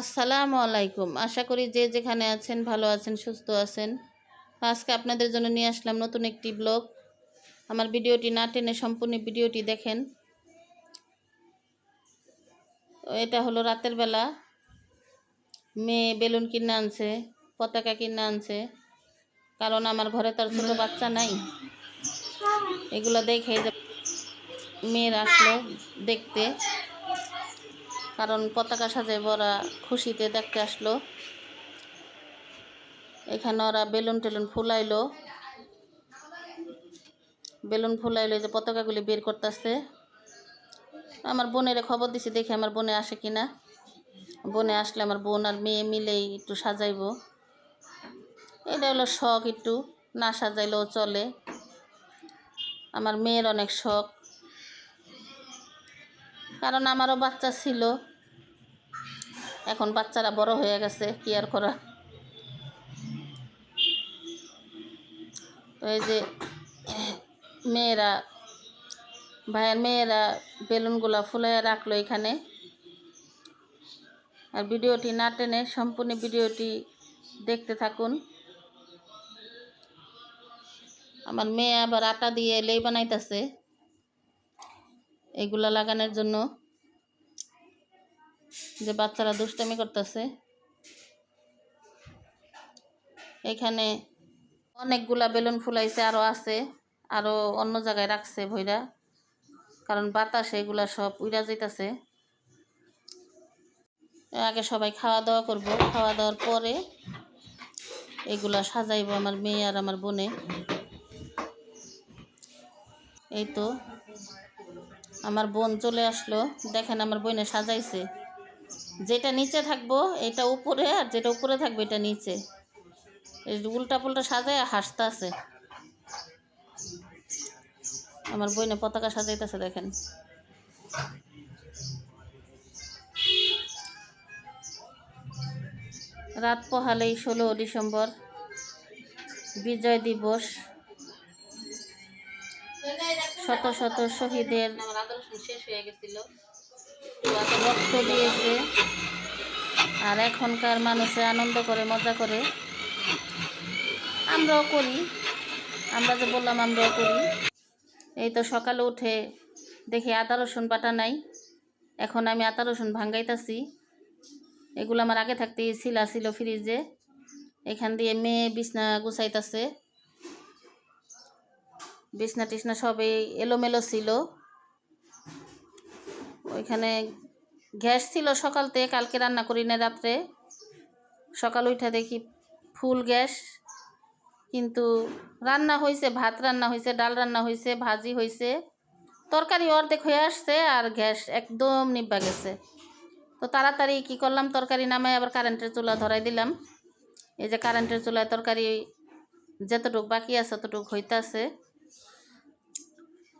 আসসালামু আলাইকুম। আশা করি যে যেখানে আছেন, ভালো আছেন, সুস্থ আছেন। আজকে আপনাদের জন্য নিয়ে আসলাম নতুন একটি ব্লগ। আমার ভিডিওটি না টেনে সম্পূর্ণ ভিডিওটি দেখেন। এটা হলো রাতের বেলা। মেয়ে বেলুন কিনে আনছে, পতাকা কিনে আনছে। কারণ আমার ঘরে তো ছোটো বাচ্চা নাই। এগুলো দেখে মেয়ের আসলো দেখতে। কারণ পতাকা সাজে ওরা খুশিতে দেখতে আসলো। এখানে ওরা বেলুন টেলুন ফুলাইলো। বেলুন ফুলাইলো যে পতাকাগুলি বের করতেছে। আমার বোনের খবর দিছি, দেখি আমার বোনে আসে কিনা। বোনে আসলে আমার বোন আর মেয়ে মিলেই একটু সাজাইব। এটা হলো শখ একটু, না সাজাইলেও চলে। আমার মেয়ের অনেক শখ। কারণ আমারও বাচ্চা ছিল। এখন বাচ্চারা বড় হয়ে গেছে, কি আর করা? এই যে মেয়েরা, ভাইয়ের মেয়েরা বেলুনগুলা ফুলাইয়া রাখল এখানে। আর ভিডিওটি না টেনে সম্পূর্ণ ভিডিওটি দেখতে থাকুন। আমার মেয়ে আবার আটা দিয়ে লেই বানাইতেছে। এগুলা লাগানোর জন্য। যে বাচ্চারা দুষ্টামি করতেছে। এখানে অনেকগুলা বেলুন ফুলাইছে আরও আছে আরও অন্য জায়গায় রাখছে ভইরা। কারণ বাতাসে এগুলা সব উইরা যাইতাছে। আগে সবাই খাওয়া দাওয়া করব। খাওয়া দাওয়ার পরে এগুলা সাজাইব আমার মেয়ে আর আমার বোনে। এই তো আমার বোন চলে আসলো। দেখেন আমার বোনে সাজাইছে। যেটা নিচে থাকব, এটা উপরে, আর যেটা উপরে থাকবে, এটা নিচে। উল্টা পুল্টা সাজায় হাসতে আছে আমার বইনে পতাকা সাজাইতেছে, দেখেন। রাত পোহালেই ষোলো ডিসেম্বর, বিজয় দিবস। শত শত শহীদের শেষ হয়ে গেছিল। রক্ত দিয়েছে। আর এখনকার মানুষে আনন্দ করে, মজা করে। আমরাও করি। আমরা যে বললাম, আমরাও করি। এই তো সকালে উঠে দেখি আদা, রসুন বাটা নাই। এখন আমি আদা, রসুন ভাঙ্গাইতাছি। এগুলো আমার আগে থাকতেই ছিলা, ছিল ফ্রিজে। এখান দিয়ে মেয়ে বিছনা গুছাইতাছে। বিছনা টিছনা সবই এলোমেলো ছিল। ওইখানে গ্যাস ছিল সকাল থেকে, কালকে রান্না করি না রাত্রে। সকাল উঠে দেখি ফুল গ্যাস, কিন্তু রান্না হয়েছে ভাত রান্না হয়েছে ডাল রান্না হয়েছে ভাজি হয়েছে তরকারি অর্ধেক হয়ে আসছে আর গ্যাস একদম নিব্বা গেছে। তো তাড়াতাড়ি কি করলাম, তরকারি নামায় আবার কারেন্টের চুলা ধরাই দিলাম। এই যে কারেন্টের চুলায় তরকারি যতটুক বাকি আছে, ততটুক হইতাছে।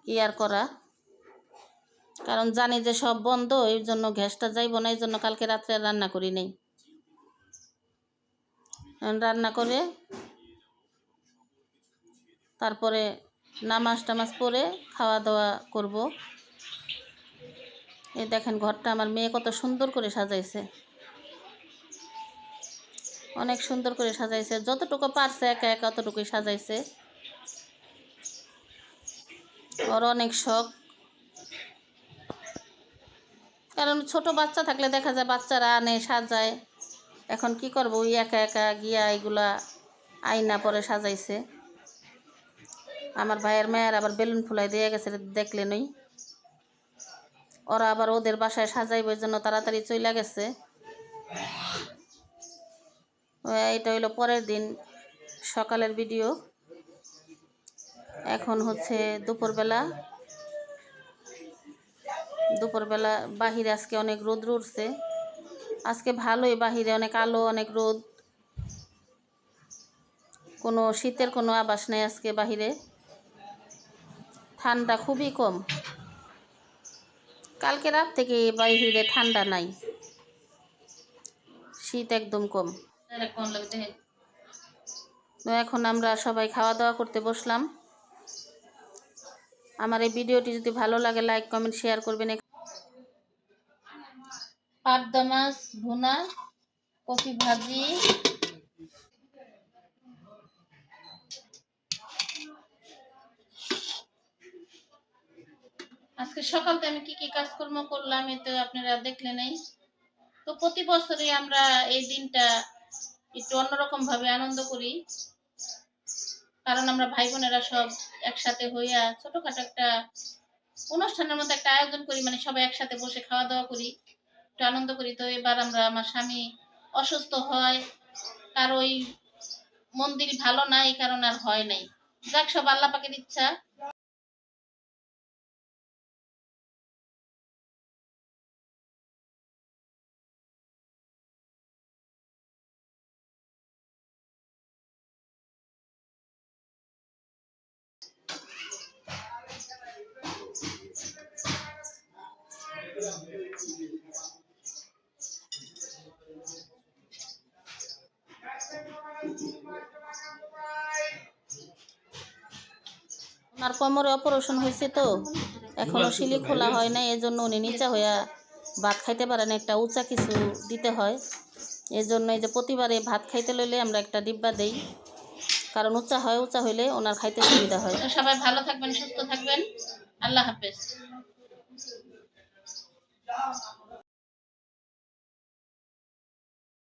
কি আর করা? কারণ জানি যে সব বন্ধ, এর জন্য গ্যাসটা যাইব না এই জন্য কালকে রাত্রে রান্না করি নেই। রান্না করে, তারপরে নামাজ টামাজ পরে খাওয়া দাওয়া করব। এই দেখেন ঘরটা আমার মেয়ে কত সুন্দর করে সাজাইছে। অনেক সুন্দর করে সাজাইছে, যতটুকু পারছে একা একা অতটুকুই সাজাইছে। ওর অনেক শখ। কারণ ছোট বাচ্চা থাকলে দেখা যায় বাচ্চারা আনে, সাজায়। এখন কি করব? ওই একা একা গিয়া এগুলা আয়না পরে সাজাইছে। আমার ভাইয়ের মেয়ের আবার বেলুন ফুলাই দিয়ে গেছে দেখলে নই। ওরা আবার ওদের বাসায় সাজাইবার জন্য তাড়াতাড়ি চলে গেছে। এটা হইল পরের দিন, সকালের ভিডিও। এখন হচ্ছে দুপুরবেলা। দুপুরবেলা বাহিরে আজকে অনেক রোদ উঠছে আজকে ভালোই বাহিরে অনেক আলো, অনেক রোদ। কোনো শীতের কোনো আবাস নেই আজকে বাহিরে। ঠান্ডা খুবই কম। কালকে রাত থেকে বাহিরে ঠান্ডা নাই। শীত একদম কম। তো এখন আমরা সবাই খাওয়া দাওয়া করতে বসলাম। আমার এই ভিডিওটি যদি ভালো লাগে, লাইক, কমেন্ট, শেয়ার করবেন। পাবদা মাছ ভুনা ভাজি আজকে আমি কি কি কাজকর্ম করলাম এ তো আপনারা দেখলে নেই। তো প্রতি বছরই আমরা এই দিনটা একটু অন্যরকম ভাবে আনন্দ করি। কারণ আমরা ভাই বোনেরা সব একসাথে হইয়া ছোটখাটো একটা অনুষ্ঠানের মতো একটা আয়োজন করি মানে সবাই একসাথে বসে খাওয়া দাওয়া করি। একটু আনন্দ করি তো এবার আমরা আমার স্বামী অসুস্থ হয়, তার ওই মন্দির ভালো না, এই কারণে আর হয় নাই। যাক, সব আল্লাহ পাকের ইচ্ছা। ওনার কোমরে অপারেশন হয়েছে তো। এখনও শিলি খোলা হয় না এই জন্য উনি নিচা হইয়া ভাত খাইতে পারেন একটা উঁচা কিছু দিতে হয়। এই জন্য এই যে প্রতিবারে ভাত খাইতে লইলে আমরা একটা ডিব্বা দেই। কারণ উঁচা হয়, উঁচা হইলে ওনার খাইতে সুবিধা হয়। সবাই ভালো থাকবেন, সুস্থ থাকবেন। আল্লাহ হাফেজ।